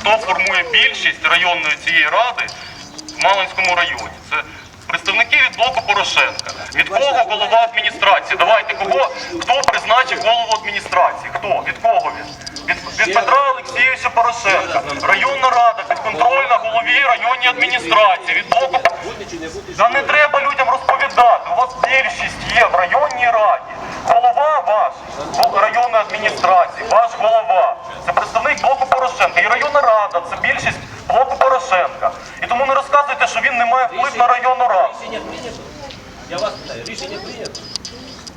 хто формує більшість районної цієї ради в Малинському районі. Це представники від блоку Порошенка. Від кого голова адміністрації? Давайте кого хто призначив голову адміністрації? Хто? Від кого він? Від, від Петра Олексійовича Порошенка. Районна рада підконтрольна голові районній адміністрації. Від блоку та не треба людям розповідати. У вас більшість є в районній раді. Голова ваш районної адміністрації, ваш голова. Це представник блоку Порошенка. І районна рада це більшість блоку Порошенка. І тому не розказуйте, що він не має вплив на районну раду. Рішення прийнято? Я вас питаю, рішення прийнято?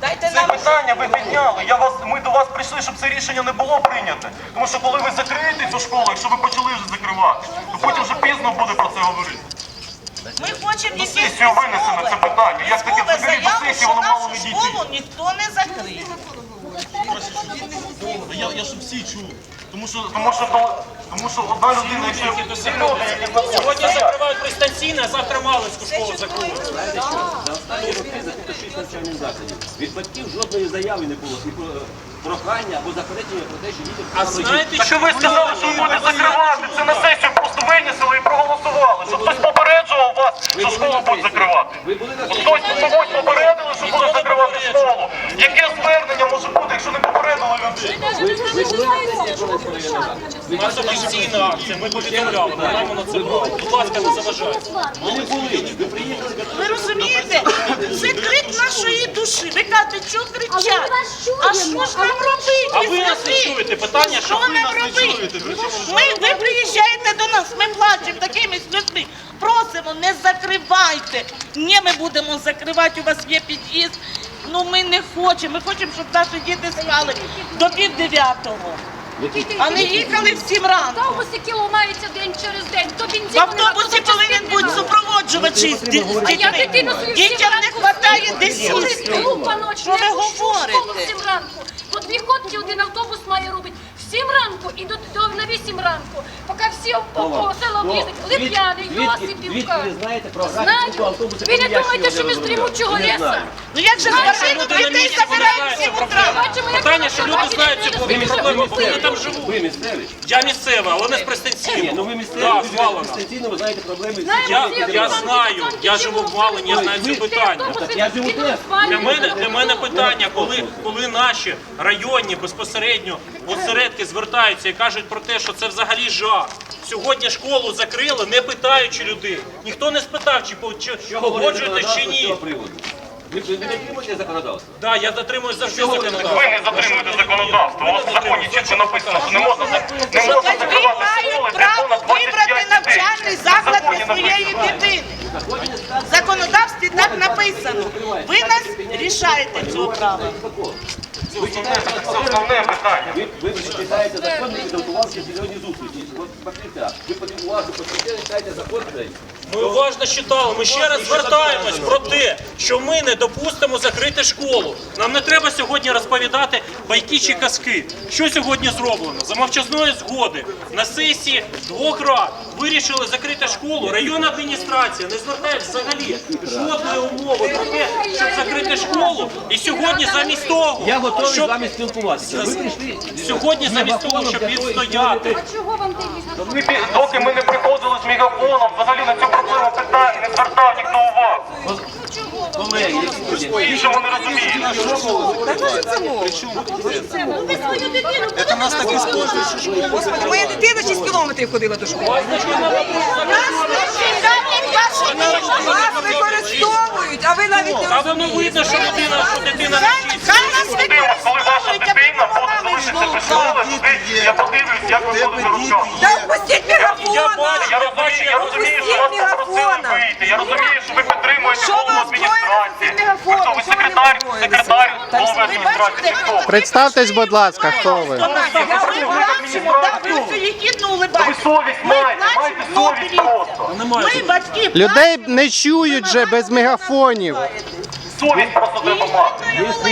Дайте Це нам питання ви підняли. Я вас, ми до вас прийшли, щоб це рішення не було прийнято. Тому що коли ви закриєте цю школу, якщо ви почали вже закривати, то потім вже пізно буде про це говорити. Ми хочемо якісь сесію винесено це питання. Як таке взагалі до сесії що воно мало не дійти? школу ніхто не закриє. Я, я щоб всі чули. Тому що, тому що, то- тому що одна людина, якщо які Сьогодні закривають пристанційне, а завтра Малицьку школу закриють. Знаєте що? За останні роки за 6 навчальних закладів. Від батьків жодної заяви не було. І про прохання або заперечення про те, що діти А знаєте, що ви сказали, що ви будете закривати. Це на сесію просто винесли і проголосували. Щоб хтось попереджував вас, що школу будуть закривати. ви були на От Хтось когось попередили, що буде закривати школу. Яке звернення може бути, якщо не попередили людей? ви були на сесії Жолинської районної ради? у нас офіційна акція, ми повідомляли, ми маємо на це право. Будь ласка, не заважайте. Ви не були. Ви приїхали Ви розумієте? Це крик нашої душі. Ви кажете, що кричать? А що ж нам робити? А ви нас не чуєте? Питання, що Що ви нам нас не робити? чуєте? Ми, ви приїжджаєте до нас, ми плачемо такими сльозми. Просимо, не закривайте. Ні, ми будемо закривати, у вас є під'їзд. Ну ми не хочемо. Ми хочемо, щоб наші діти спали до пів дев'ятого. А не їхали в сім ранку. Автобуси кіломаються день через день. То бензин В автобусі повинен бути супроводжувачі з ді- з А я дітьми. дитину свою Дітям не вистачає де сісти. Група ночі. Що ви говорите? в сім ранку. По дві ходки один автобус має робити. В сім ранку і до, до на вісім ранку. Поки всі по, по селам їздять. Лип'яний, Йосипівка. ви знаєте ви не думаєте, що ми з дрімучого лісу? Ну як же Знаєте, дітей забирають в сім утра? Питання, що люди знають цю бо вони там живуть. Ви місцеві? Я місцева, але не з Ні, ну ви місцеві, Так, ви звалена. дистанційно, ви знаєте проблеми. Знаємо, Я, я знаю, я живу в Малині, я знаю це питання. Так я живу теж. Для мене, для мене питання, коли, коли наші районні безпосередньо осередки звертаються і кажуть про те, що це взагалі жах. Сьогодні школу закрили, не питаючи людей. Ніхто не спитав, чи, по- чи Що погоджуєтесь чи з ні. приводу? Ви не дотримуєте законодавство? Да, я дотримуюсь завжди Ви не затримуєте законодавство. У вас в законі чітко написано, що не можна за- не можна батьки закривати школи, мають право понад вибрати 25 дітей. навчальний заклад для своєї дитини. В законодавстві так написано. Ви нас рішаєте цього права. Це основне питання. Ви, ви читаєте закон, ви підготувалися до сьогодні зустрічі. От покриття. Ви підготувалися, покриття, читаєте закон цей. Ми уважно читали. Ми ще раз звертаємось про те, що ми не допустимо закрити школу. Нам не треба сьогодні розповідати байки чи казки. Що сьогодні зроблено? За мовчазної згоди на сесії двох рад вирішили закрити школу. Районна адміністрація не звертає взагалі жодної умови про те, щоб закрити школу. І сьогодні замість того, Я готовий з щоб вами спілкуватися. Ви прийшли сьогодні замість того, щоб відстояти. Чого вам Доки ми не приходили з мегафоном, взагалі на цю проблему питання не звертав ніхто увагу. Колеги, нас так розуміють. Господи, моя дитина 6 кілометрів ходила до школи. Нас використовують, а ви навіть не А воно видно, що людина, що дитина не вчиться. Хай нас Дивимось, коли ваша використовують, дитина а буде потім залишитися без школи, я подивлюсь, як ви будете розказувати. Да впустіть Я мегафона! бачу, Я розумію, я розумію, що вас попросили вийти. Я розумію, що ви підтримуєте Що голову вас адміністрації. на Ви хто? Ви секретар, ви секретар голови адміністрації хто? Представтесь, будь ласка, хто ви? Ми плачемо, так, ви совість Ми маєте, маєте совість просто. Ми батьки Людей плачемо, не чують же без мегафонів. Совість просто треба мати.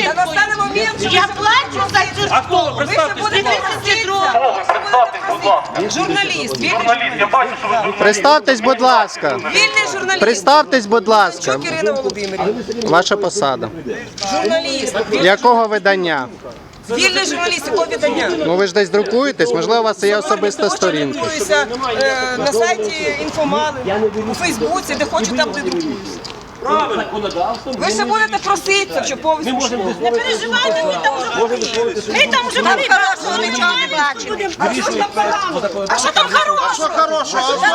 Та настане момент, що Я плачу за цю А хто ви? школу. ви ще Представтесь, будете будь ласка. проситися. Хто? Представтесь, будь ласка. Журналіст, вільний, Журналіст, я бачу, що ви журналіст. Представтесь, будь ласка. вільний журналіст. Представтесь, будь ласка. Чук Ірина Володимирівна. Ваша посада. Журналіст. Якого видання? Вільний журналіст, якого? Ну ви ж десь друкуєтесь, можливо, у вас є особиста сторінка. Друкуюся е, на сайті інфомали, у Фейсбуці, де хочу, там де друкуюся. Законодавством Ви ще будете проситися, що повністю школу. Не переживайте, ми там вже були. Ми там вже були. хорошого нічого не бачимо. А що ж там поганого? А що там хорошого?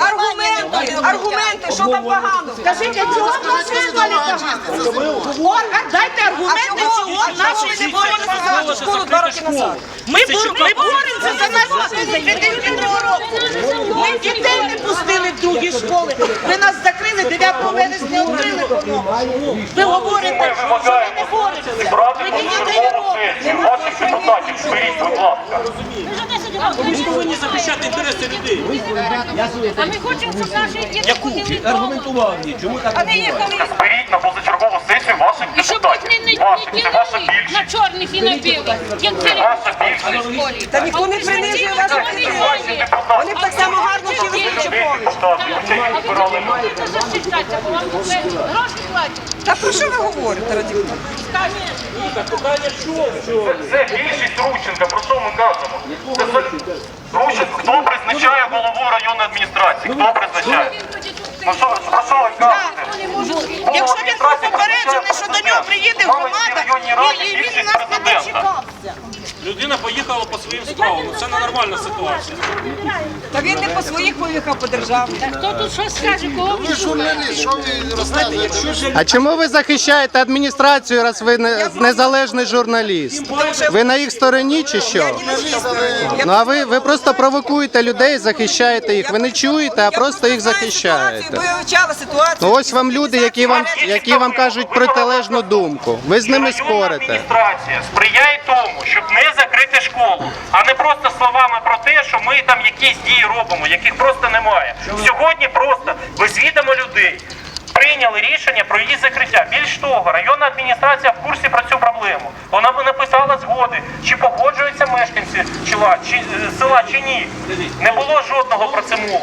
Аргументи, аргументи, що там поганого? Скажіть, а чого в нашій погано? Дайте аргументи, чого в нашій не можна погано. сказати, школу два роки назад. Ми, бор- ми боремося за нашу другого. Ми дітей не пустили в другі школи. Ви нас закрили 9 вересня відкрили по-новому. Ви говорите, що ви не боретеся. Ви дітей позачергову робите. Ваших депутатів зберіть, будь ласка. Ми ж повинні захищати інтереси людей. А ми хочемо, щоб наші діти ходили вдома. аргументував мені, чому так А не. Зберіть на позачергову сесію ваших І щоб депутатів. не, не, Ваших, не це ваша ділили на більшість. чорних і на білих, як Ваша більшість. школі. Та ніхто не принижує дітей. Вони б так само гарно вчили Ви Шевчукович. депутати, їх ви збирали не будете захищатися, бо вам гроші платять. Та про що ви говорите, раді питання? Що? Це більшість Рущенка, про що ми кажемо? Це за- Рущенко, хто призначає голову районної адміністрації? Хто призначає? Ви кажете? Якщо він був попереджений, що до нього приїде громада, і, і він нас не дочекався. Людина поїхала по своїм справам. Це ненормальна ситуація. Та він не по своїх поїхав по державі. Хто тут що скаже, кого ви А чому ви захищаєте адміністрацію, раз ви не, незалежний журналіст? Ви на їх стороні чи що? Ну а ви, ви просто провокуєте людей, захищаєте їх. Ви не чуєте, а просто їх захищаєте. Ви вивчали ситуацію. Ну ось вам люди, які вам які вам кажуть протилежну думку. Ви з ними Районна спорите. адміністрація сприяє тому, щоб не закрити школу, а не просто словами про те, що ми там якісь дії робимо, яких просто немає. Сьогодні просто без відомо людей. Прийняли рішення про її закриття. Більш того, районна адміністрація в курсі про цю проблему. Вона би написала згоди, чи погоджуються мешканці е, села чи ні. Не було жодного про це мови.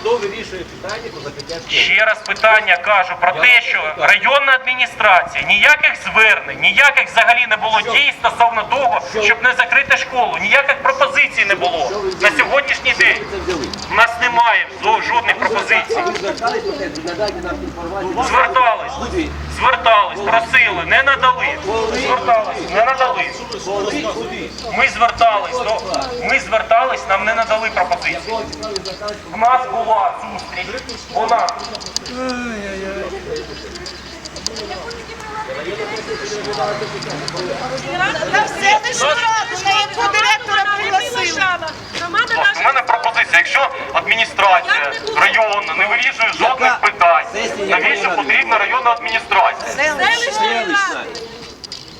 Хто вирішує питання про закриття школи? Ще раз питання кажу про те, що районна адміністрація ніяких звернень, ніяких взагалі не було дій стосовно того, щоб не закрити школу, ніяких пропозицій не було на сьогоднішній день. Це взяли. У нас немає зо- жодних пропозицій. Ви звертались про те, надайте нам інформацію. Звертались, Куди? Звертались, просили, не надали. Звертались, не надали. Ми звертались, до ми звертались, нам не надали пропозиції. В нас була зустріч, вона На все раду, на яку директора пригласили. У мене пропозиція. Якщо адміністрація районна не вирішує жодних питань, районна адміністрація? Селищна.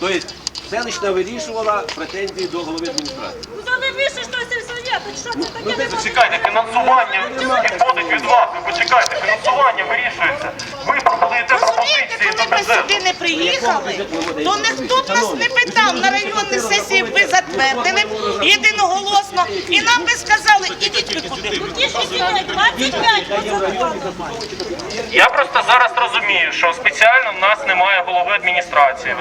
Тобто селищна вирішувала претензії до голови адміністрації. Ну то не більше, що це все є. Тут що це таке? Ви почекайте, фінансування відходить від вас. Ви почекайте, фінансування вирішується. Ви продаєте Розумієте, до ми сюди не приїхали, то ніхто б нас не питав. На районній сесії ви затвердили єдиноголосно. І нам би сказали, ідіть ви куди. Ті, що сидять, 25 по закону. Я просто зараз розумію, що спеціально в нас немає голови адміністрації.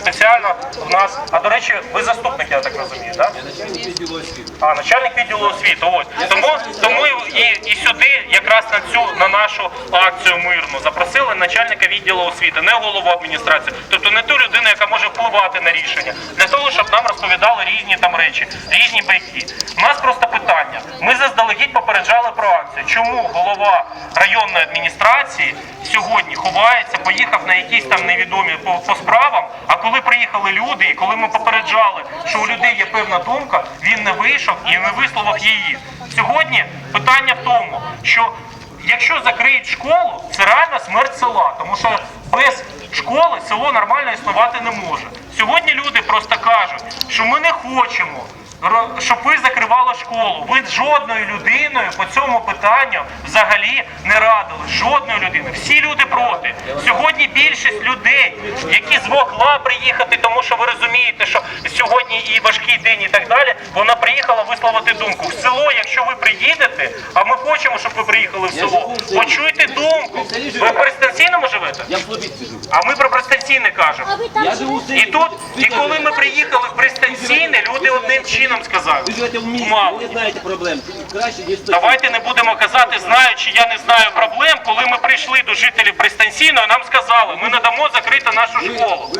Спеціально в нас. А до речі, ви заступник, я так розумію, так? Начальник відділу освіти. А, начальник відділу освіти. Ось тому, тому і, і сюди, якраз на цю на нашу акцію мирну, запросили начальника відділу освіти, не голову адміністрації, тобто не ту людину, яка може впливати на рішення, для того, щоб нам розповідали різні там речі, різні байки. У нас просто питання. Ми заздалегідь попереджали про акцію. Чому голова районної адміністрації сьогодні ховається, поїхав на якісь там невідомі по, по справам? А коли приїхали люди, і коли ми попереджали, що у людей є певна думка, він не вийшов і не висловив її. Сьогодні питання в тому, що якщо закриють школу, це реальна смерть села, тому що без школи село нормально існувати не може. Сьогодні люди просто кажуть, що ми не хочемо щоб ви закривали школу. Ви з жодною людиною по цьому питанню взагалі не радили. Жодною людиною. Всі люди проти. Сьогодні більшість людей, які змогла приїхати, тому що ви розумієте, що сьогодні і важкий день, і так далі. Вона приїхала висловити думку. В село, якщо ви приїдете, а ми хочемо, щоб ви приїхали в село. Почуйте думку. Ви живете? В Слобідці живу. А ми про пристанційне кажемо. І тут, і коли ми приїхали в пристанційне, люди одним чином нам сказали? Ви живете в місті, Мало. ви не знаєте проблем. Краще ніж той. Давайте не будемо казати, знаючи, я не знаю проблем. Коли ми прийшли до жителів пристанційного, нам сказали, ми не дамо закрити нашу школу.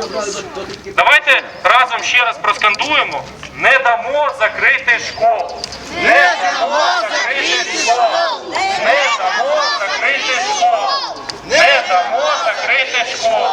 Давайте разом ще раз проскандуємо. Не дамо закрити школу. Не дамо закрити школу. Не дамо закрити школу. Не дамо закрити школу.